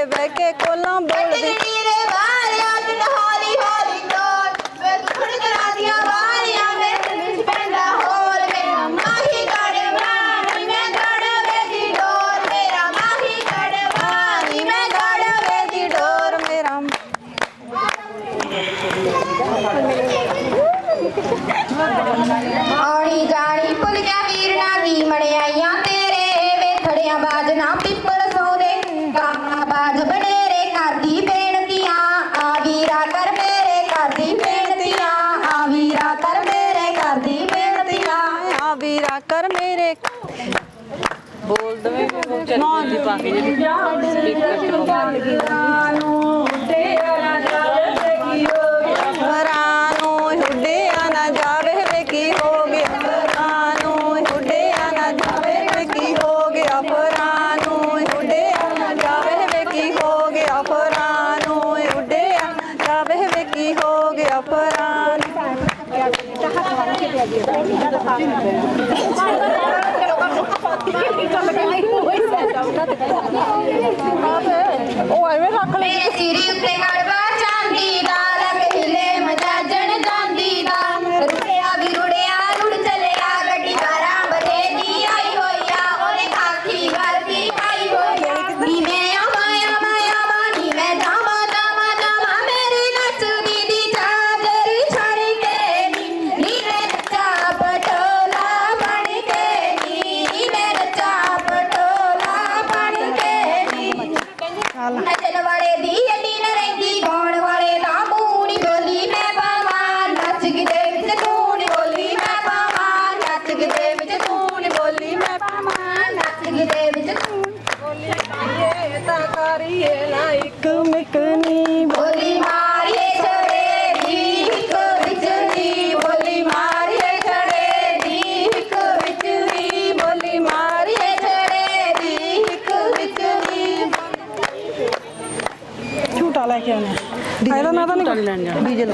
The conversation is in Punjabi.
ਕੋਲੇ ਬਹਿ ਕੇ ਕੋਲਾਂ ਬੋਲਦੀ। ਨੀਰੇ ਵਾਲਿਆ ਬਿਨ ਹੌਲੀ ਹੌਲੀ ਕੋਲ ਵੇ ਦੁਖਣ ਕਰਾ ਦੀਆਂ ਵਾਲਿਆ ਵੇ ਵਿੱਚ ਪੈਂਦਾ ਹੋਰ ਮੇਰਾ ਮਾਹੀ ਗੜਵਾਨੀ ਮੈਂ ਗੜਵੇ ਦੀ ਡੋਰ। ਮੇਰਾ ਮਾਹੀ ਗੜਵਾਨੀ ਮੈਂ ਗੜਵੇ ਦੀ ਡੋਰ। ਮੇਰਾ ਆਣੀ ਜਾਣੀ ਭੁੱਲ ਗਿਆ ਵੀਰਨਾ ਦੀ ਮੜਿਆਈਆਂ ਤੇਰੇ ਵੇ, ਥੜਿਆਂ ਬਾਜ ਨਾ ਆ ਵੀਰਾ ਕਰ ਮੇਰੇ ਬੋਲ ਦਵੇਂ ਨਾ ਦੀ ਪਾ ਕੇ ਜਿਹੜੀ ਪਰਾਂ ਨੂੰ ਹੁੱਡਿਆ ਨਾ ਜਾਵੇ ਵੇ ਕੀ ਹੋ ਗਿਆ ਪਰਾਂ ਨੂੰ ਹੁੱਡਿਆ ਨਾ ਜਾਵੇ ਵੇ ਕੀ ਹੋ ਗਿਆ ਪਰਾਂ ਨੂੰ ਹੁੱਡਿਆ ਨਾ ਜਾਵੇ ਵੇ ਕੀ ਹੋ ਗਿਆ ਪਰਾਂ ਨੂੰ ਹੁੱਡਿਆ ਨਾ ਜਾਵੇ ਵੇ ਕਰੀਏ ਨਾ ਇੱਕ ਮਿਕਨੀ ਬੋਲੀ ਮਾਰੀਏ ਛੜੇ ਦੀ ਇੱਕ ਵਿੱਚ ਦੀ ਬੋਲੀ ਮਾਰੀਏ ਛੜੇ ਦੀ ਇੱਕ ਵਿੱਚ ਦੀ ਬੋਲੀ ਮਾਰੀਏ ਛੜੇ ਦੀ ਇੱਕ ਵਿੱਚ ਦੀ ਝੂਟਾ ਲੈ ਕੇ ਆਉਣਾ। ਇਹਦਾ ਨਾਂ ਤਾਂ ਨਹੀਂ ਡੀਜ਼ਲ